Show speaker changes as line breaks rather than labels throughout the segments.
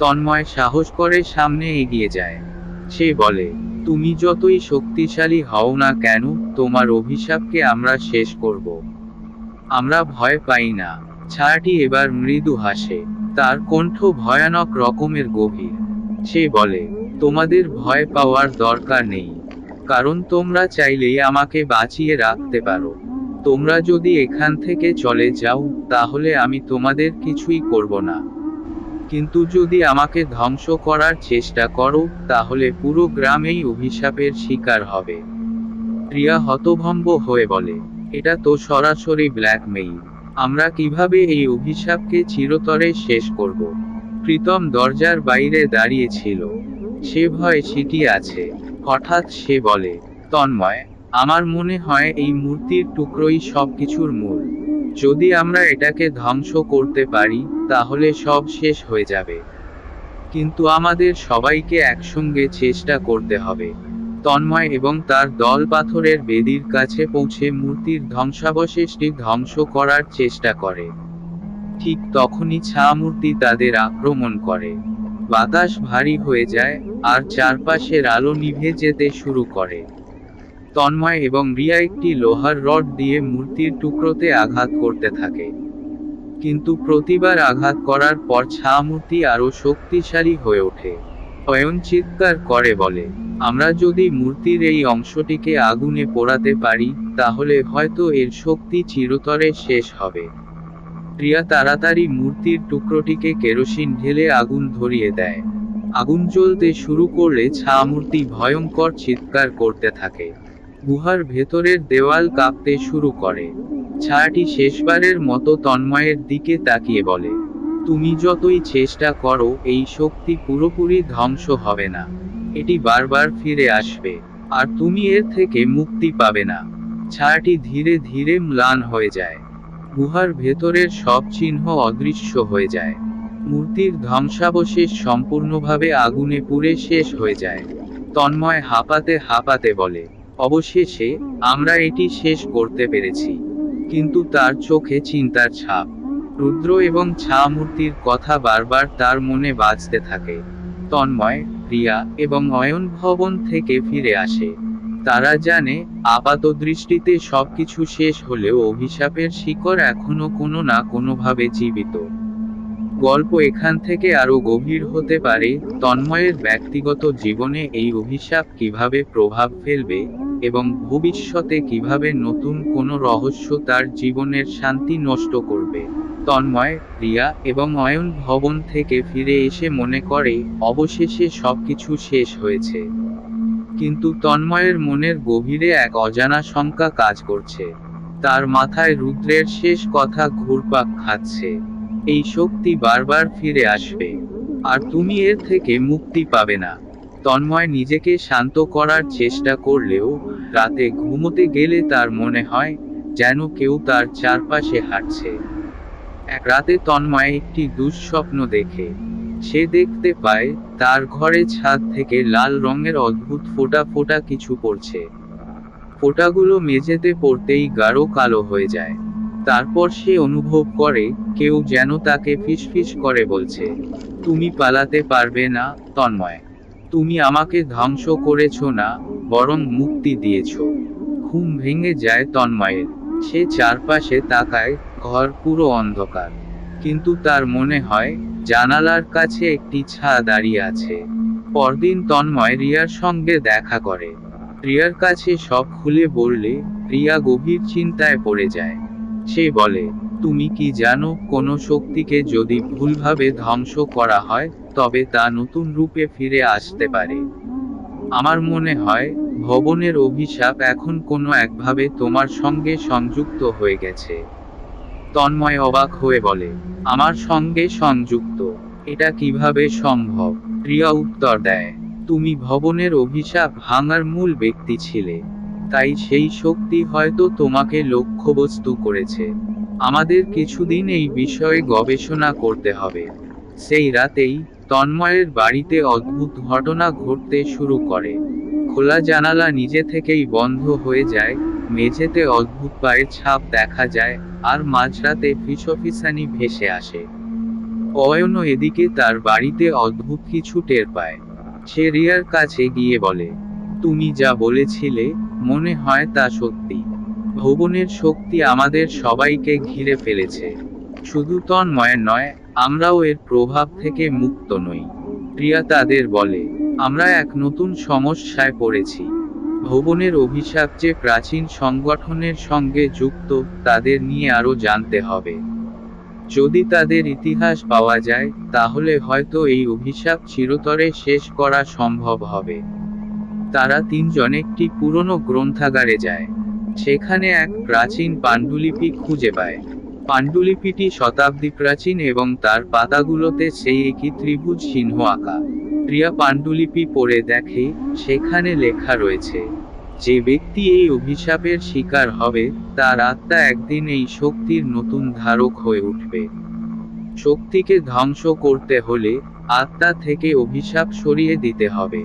তন্ময় সাহস করে সামনে এগিয়ে যায়। সে বলে, তুমি যতই শক্তিশালী হও না কেন, তোমার অভিশাপকে আমরা শেষ করব। আমরা ভয় পাই না। ছায়াটি এবার মৃদু হাসে। তার কণ্ঠ ভয়ানক রকমের গভীর। সে বলে, তোমাদের ভয় পাওয়ার দরকার নেই। কারণ তোমরা চাইলেই আমাকে বাঁচিয়ে রাখতে পারো। তোমরা যদি এখান থেকে চলে যাও, তাহলে আমি তোমাদের কিছুই করব না। কিন্তু যদি আমাকে ধ্বংস করার চেষ্টা করো, তাহলে পুরো গ্রামেই অভিশাপের শিকার হবে। প্রিয়া হতভম্ব হয়ে বলে, এটা তো সরাসরি ব্ল্যাকমেইল। আমরা কীভাবে এই অভিশাপকে চিরতরে শেষ করব? প্রীতম দরজার বাইরে দাঁড়িয়েছিল সে ভয় সিটি আছে। হঠাৎ সে বলে, তন্ময়, আমার মনে হয় এই মূর্তির টুকরোই সবকিছুর মূল। যদি আমরা এটাকে ধ্বংস করতে পারি, তাহলে সব শেষ হয়ে যাবে। কিন্তু আমাদের সবাইকে একসঙ্গে চেষ্টা করতে হবে। তন্ময় এবং তার দল পাথরের বেদির কাছে পৌঁছে মূর্তির ধ্বংসাবশেষটি ধ্বংস করার চেষ্টা করে। ঠিক তখনই ছা মূর্তি তাদের আক্রমণ করে। বাতাস ভারী হয়ে যায়, আর চারপাশের আলো নিভে যেতে শুরু করে। তন্ময় এবং রিয়া একটি লোহার রড দিয়ে মূর্তির টুকরোতে আঘাত করতে থাকে। কিন্তু প্রতিবার আঘাত করার পর ছা মূর্তি আরও শক্তিশালী হয়ে ওঠে। অয়ন চিৎকার করে বলে, আমরা যদি মূর্তির এই অংশটিকে আগুনে পোড়াতে পারি, তাহলে হয়তো এর শক্তি চিরতরে শেষ হবে। প্রিয়া তাড়াতাড়ি মূর্তির টুকরোটিকে কেরোসিন ঢেলে আগুন ধরিয়ে দেয়। আগুন জ্বলতে শুরু করলে ছা মূর্তি ভয়ঙ্কর চিৎকার করতে থাকে। গুহার ভেতরের দেওয়াল কাঁপতে শুরু করে। ছায়াটি শেষবারের মতো তন্ময়ের দিকে তাকিয়ে বলে, তুমি যতই চেষ্টা করো, এই শক্তি পুরোপুরি ধ্বংস হবে না। এটি বারবার ফিরে আসবে, আর তুমি এর থেকে মুক্তি পাবে না ছায়াটি ধীরে ধীরে ম্লান হয়ে যায়। গুহার ভেতরের সব চিহ্ন অদৃশ্য হয়ে যায়। মূর্তির ধ্বংসাবশেষ সম্পূর্ণভাবে আগুনে পুড়ে শেষ হয়ে যায়। তন্ময় হাঁপাতে হাঁপাতে বলে অবশেষে আমরা এটি শেষ করতে পেরেছি। কিন্তু তার চোখে চিন্তার ছাপ। রুদ্র এবং ছা মূর্তির কথা বারবার তার মনে বাজতে থাকে। তন্ময় প্রিয়া এবং অয়ন ভবন থেকে ফিরে আসে। তারা জানে আপাত দৃষ্টিতে সবকিছু শেষ হলেও অভিশাপের শিকড় এখনও কোনো না কোনোভাবে জীবিত। গল্প এখান থেকে আরও গভীর হতে পারে, তন্ময়ের ব্যক্তিগত জীবনে এই অভিশাপ কীভাবে প্রভাব ফেলবে এবং ভবিষ্যতে কীভাবে নতুন কোনো রহস্য তার জীবনের শান্তি নষ্ট করবে। তন্ময়, রিয়া এবং অয়ন ভবন থেকে ফিরে এসে মনে করে, অবশেষে সবকিছু শেষ হয়েছে। কিন্তু তন্ময়ের মনের গভীরে এক অজানা শঙ্কা কাজ করছে। তার মাথায় রুদ্রের শেষ কথা ঘুরপাক খাচ্ছে। এই শক্তি বারবার ফিরে আসবে। আর তুমি এর থেকে মুক্তি পাবে না। তন্ময় নিজেকে শান্ত করার চেষ্টা করলেও রাতে ঘুমোতে গেলে তার মনে হয় যেন কেউ তার চারপাশে হাঁটছে। এক রাতে তন্ময় একটি দুঃস্বপ্ন দেখে। সে দেখতে পায় তার ঘরে ছাদ থেকে লাল রঙের অদ্ভুত ফোটা ফোটা কিছু পড়ছে। ফোঁটাগুলো মেঝেতে পড়তেই গাঢ় কালো হয়ে যায়। তারপর সে অনুভব করে কেউ যেন তাকে ফিসফিস করে বলছে, তুমি পালাতে পারবে না, তন্ময়। তুমি আমাকে ধ্বংস করেছ না, বরং মুক্তি দিয়েছ। ঘুম ভেঙে যায় তন্ময়ের। সে চারপাশে তাকায়, ঘর পুরো অন্ধকার। কিন্তু তার মনে হয়, জানালার কাছে একটি ছা দাঁড়িয়ে আছে। পরদিন তন্ময় রিয়ার সঙ্গে দেখা করে। রিয়ার কাছে সব খুলে বললে, রিয়া গভীর চিন্তায় পড়ে যায়। সে বলে, তুমি কি জানো, কোনো শক্তিকে যদি ভুলভাবে ধ্বংস করা হয় তবে তা নতুন রূপে ফিরে আসতে পারে। আমার মনে হয়, ভবনের অভিশাপ এখন কোনো একভাবে তোমার সঙ্গে সংযুক্ত হয়ে গেছে। তন্ময় অবাক হয়ে বলে, আমার সঙ্গে সংযুক্ত, এটা কীভাবে সম্ভব? রিয়া উত্তর দেয়, তুমি ভবনের অভিশাপ ভাঙার মূল ব্যক্তি ছিলে, তাই সেই শক্তি হয়তো তোমাকে লক্ষ্যবস্তু করেছে। আমাদের কিছুদিন এই বিষয়ে গবেষণা করতে হবে। সেই রাতেই তন্ময়ের বাড়িতে অদ্ভুত ঘটনা ঘটতে শুরু করে। খোলা জানালা নিজে থেকেই বন্ধ হয়ে যায়, মেঝেতে অদ্ভুত পায়ের ছাপ দেখা যায়, আর মাঝরাতে ফিসফিসানি ভেসে আসে। অয়নও এদিকে তার বাড়িতে অদ্ভুত কিছু টের পায়। সে রিয়ার কাছে গিয়ে বলে, তুমি যা বলেছিলে, মনে হয় তা সত্যি। ভবনের শক্তি আমাদের সবাইকে ঘিরে ফেলেছে। শুধু তন্ময় নয় আমরাও এর প্রভাব থেকে মুক্ত নই। প্রিয়া তাদের বলে, আমরা এক নতুন সমস্যায় পড়েছি। ভবনের অভিশাপ যে প্রাচীন সংগঠনের সঙ্গে যুক্ত, তাদের নিয়ে আরও জানতে হবে। যদি তাদের ইতিহাস পাওয়া যায়, তাহলে হয়তো এই অভিশাপ চিরতরে শেষ করা সম্ভব হবে। তারা তিনজন একটি পুরনো গ্রন্থাগারে যায়। সেখানে এক প্রাচীন পাণ্ডুলিপি খুঁজে পায়। পাণ্ডুলিপিটি শতাব্দী প্রাচীন এবং তার পাতাগুলোতে সেই একই ত্রিভুজ চিহ্ন আঁকা। প্রিয়া পাণ্ডুলিপি পড়ে দেখে সেখানে লেখা রয়েছে, যে ব্যক্তি এই অভিশাপের শিকার হবে, তার আত্মা একদিন এই শক্তির নতুন ধারক হয়ে উঠবে। শক্তিকে ধ্বংস করতে হলে আত্মা থেকে অভিশাপ সরিয়ে দিতে হবে।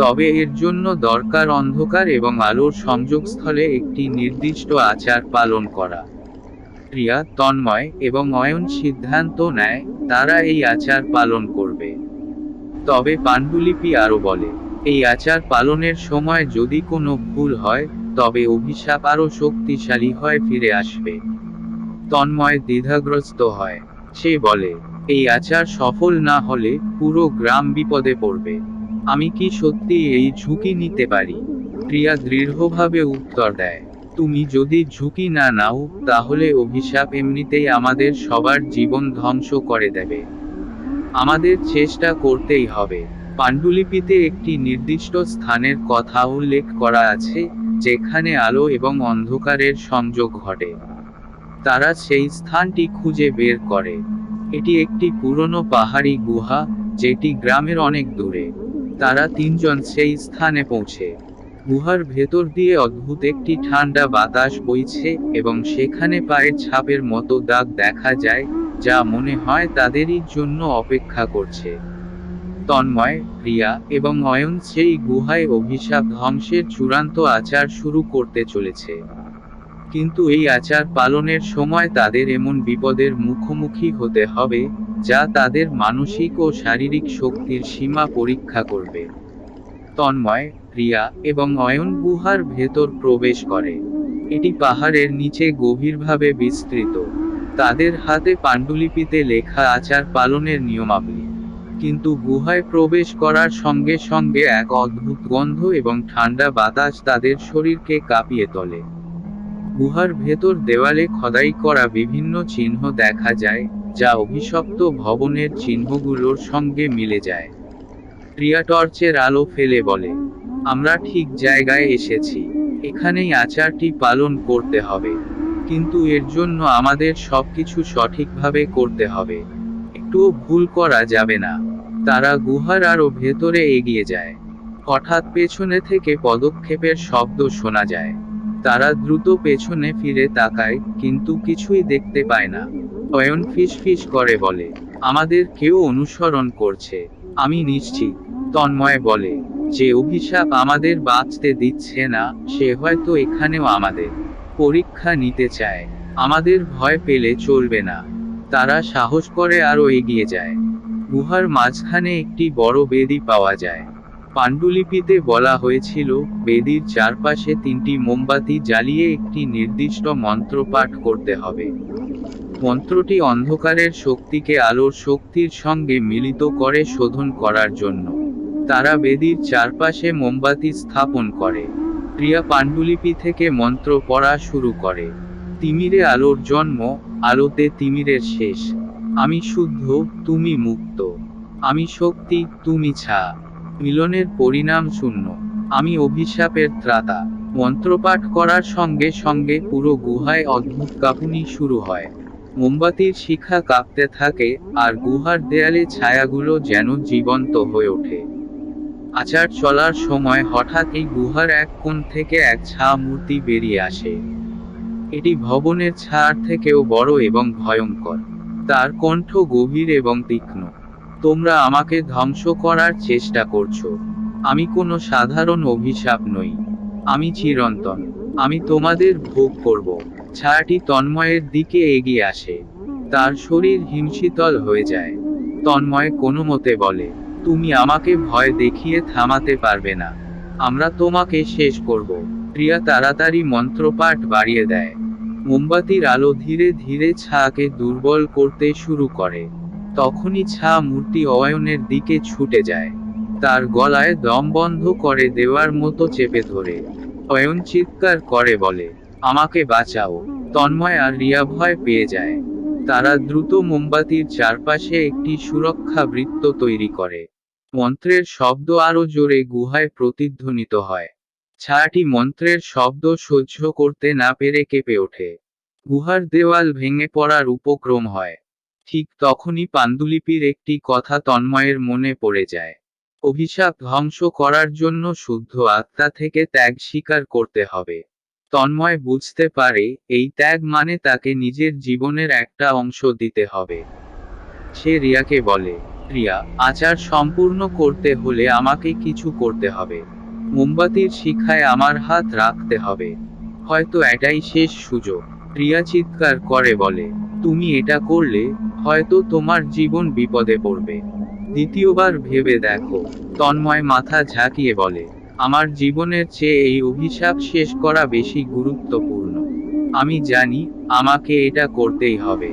তবে এর জন্য দরকার অন্ধকার এবং আলোর সংযোগস্থলে একটি নির্দিষ্ট আচার পালন করা। প্রিয়া তন্ময় এবং অয়ন সিদ্ধান্ত নেয়, তারা এই আচার পালন করবে। তবে পাণ্ডুলিপি আরও বলে, এই আচার পালনের সময় যদি কোনো ভুল হয়, তবে অভিশাপ আরও শক্তিশালী হয়ে ফিরে আসবে। তন্ময় দ্বিধাগ্রস্ত হয়। সে বলে, এই আচার সফল না হলে পুরো গ্রাম বিপদে পড়বে। আমি কি সত্যি এই ঝুঁকি নিতে পারি? প্রিয়া দৃঢ়ভাবে উত্তর দেয়। তুমি যদি ঝুঁকি না নাও, তাহলে অভিশাপ এমনিতেই আমাদের সবার জীবন ধ্বংস করে দেবে। আমাদের চেষ্টা করতেই হবে। পাণ্ডুলিপিতে একটি নির্দিষ্ট স্থানের কথা উল্লেখ করা আছে, যেখানে আলো এবং অন্ধকারের সংযোগ ঘটে। তারা সেই স্থানটি খুঁজে বের করে। এটি একটি পুরনো পাহাড়ি গুহা, যেটি গ্রামের অনেক দূরে। তারা তিনজন সেই স্থানে পৌঁছে। গুহার ভেতর দিয়ে অদ্ভুত একটি ঠান্ডা বাতাস বইছে এবং সেখানে পায়ের ছাপের মতো দাগ দেখা যায়, যা মনে হয় তাদেরই জন্য অপেক্ষা করছে। তন্ময়, প্রিয়া এবং অয়ন সেই গুহায় অভিশাপ ধ্বংসের চূড়ান্ত আচার শুরু করতে চলেছে। কিন্তু এই আচার পালনের সময় তাদের এমন বিপদের মুখোমুখি হতে হবে, যা তাদের মানসিক ও শারীরিক শক্তির সীমা পরীক্ষা করবে। তন্ময় প্রিয়া এবং অয়ন গুহার ভেতর প্রবেশ করে। এটি পাহাড়ের নিচে গভীরভাবে বিস্তৃত। তাদের হাতে পাণ্ডুলিপিতে লেখা আচার পালনের নিয়মাবলী। কিন্তু গুহায় প্রবেশ করার সঙ্গে সঙ্গে এক অদ্ভুত গন্ধ এবং ঠান্ডা বাতাস তাদের শরীরকে কাঁপিয়ে তোলে। গুহার ভেতর দেওয়ালে খদাই করা বিভিন্ন চিহ্ন দেখা যায়, যা অভিশপ্ত ভবনের চিহ্নগুলোর সঙ্গে মিলে যায়। প্রিয়া টর্চের আলো ফেলে বলে, আমরা ঠিক জায়গায় এসেছি। এখানেই আচারটি পালন করতে হবে। কিন্তু এর জন্য আমাদের সবকিছু সঠিকভাবে করতে হবে। একটুও ভুল করা যাবে না। তারা গুহার আরও ভেতরে এগিয়ে যায়। হঠাৎ পেছনে থেকে পদক্ষেপের শব্দ শোনা যায়। তারা দ্রুত পেছনে ফিরে তাকায়, কিন্তু কিছুই দেখতে পায় না। অয়ন ফিস ফিস করে বলে, আমাদের কেউ অনুসরণ করছে। আমি নিশ্চিত, তন্ময় বলে, যে অভিশাপ আমাদের বাঁচতে দিচ্ছে না, সে হয়তো এখানেও আমাদের পরীক্ষা নিতে চায়। আমাদের ভয় পেলে চলবে না। তারা সাহস করে আরও এগিয়ে যায়। গুহার মাঝখানে একটি বড় বেদি পাওয়া যায়। পাণ্ডুলিপিতে বলা হয়েছিল, বেদির চারপাশে তিনটি মোমবাতি জ্বালিয়ে একটি নির্দিষ্ট মন্ত্র পাঠ করতে হবে। মন্ত্রটি অন্ধকারের শক্তিকে আলোর শক্তির সঙ্গে মিলিত করে শোধন করার জন্য। তারা বেদির চারপাশে মোমবাতি স্থাপন করে। প্রিয়া পাণ্ডুলিপি থেকে মন্ত্র পড়া শুরু করে। তিমিরে আলোর জন্ম, আলোতে তিমিরের শেষ। আমি শুদ্ধ, তুমি মুক্ত। আমি শক্তি, তুমি ছা। মিলনের পরিণাম শূন্য। আমি অভিশাপের ত্রাতা। মন্ত্রপাঠ করার সঙ্গে সঙ্গে পুরো গুহায় অদ্ভুত কাঁপুনি শুরু হয়। মোমবাতির শিখা কাঁপতে থাকে আর গুহার দেয়ালে ছায়াগুলো যেন জীবন্ত হয়ে ওঠে। আচার চলার সময় হঠাৎ এই গুহার এক কোণ থেকে এক ছা মূর্তি বেরিয়ে আসে। এটি ভবনের ছাড় থেকেও বড় এবং ভয়ঙ্কর। তার কণ্ঠ গভীর এবং তীক্ষ্ণ। তোমরা আমাকে ধ্বংস করার চেষ্টা করছ। আমি কোনো সাধারণ অভিশাপ নই। আমি চিরন্তন। আমি তোমাদের ভোগ করব। ছায়াটি তন্ময়ের দিকে এগিয়ে আসে। তার শরীর হিমশীতল হয়ে যায়। তন্ময় কোনো মতে বলে, তুমি আমাকে ভয় দেখিয়ে থামাতে পারবে না। আমরা তোমাকে শেষ করব। প্রিয়া তাড়াতাড়ি মন্ত্রপাঠ বাড়িয়ে দেয়। মোমবাতির আলো ধীরে ধীরে ছাকে দুর্বল করতে শুরু করে। তখনই ছা মূর্তি অয়নের দিকে ছুটে যায়। তার গলায় দম বন্ধ করে দেওয়ার মতো চেপে ধরে। অয়ন চিৎকার করে বলে, আমাকে বাঁচাও। তন্ময় আর রিয়া ভয় পেয়ে যায়। তারা দ্রুত মোমবাতির চারপাশে একটি সুরক্ষা বৃত্ত তৈরি করে। মন্ত্রের শব্দ আরও জোরে গুহায় প্রতিধ্বনিত হয়। ছায়াটি মন্ত্রের শব্দ সহ্য করতে না পেরে কেঁপে ওঠে। গুহার দেওয়াল ভেঙে পড়ার উপক্রম হয়। ঠিক তখনই পাণ্ডুলিপির একটি কথা তন্ময়ের মনে পড়ে যায়। অভিশাপ ধ্বংস করার জন্য শুদ্ধ আত্মা থেকে ত্যাগ স্বীকার করতে হবে। তন্ময় বুঝতে পারে, এই ত্যাগ মানে তাকে নিজের জীবনের একটা অংশ দিতে হবে। সে রিয়াকে বলে, রিয়া, আচার সম্পূর্ণ করতে হলে আমাকে কিছু করতে হবে। মোমবাতির শিখায় আমার হাত রাখতে হবে। হয়তো এটাই শেষ সুযোগ। রিয়া চিৎকার করে বলে, তুমি এটা করলে, হয়তো তোমার জীবন বিপদে পড়বে। দ্বিতীয়বার ভেবে দেখো। তন্ময় মাথা ঝাঁকিয়ে বলে, আমার জীবনের চেয়ে এই অভিশাপ শেষ করা বেশি গুরুত্বপূর্ণ। আমি জানি আমাকে এটা করতেই হবে।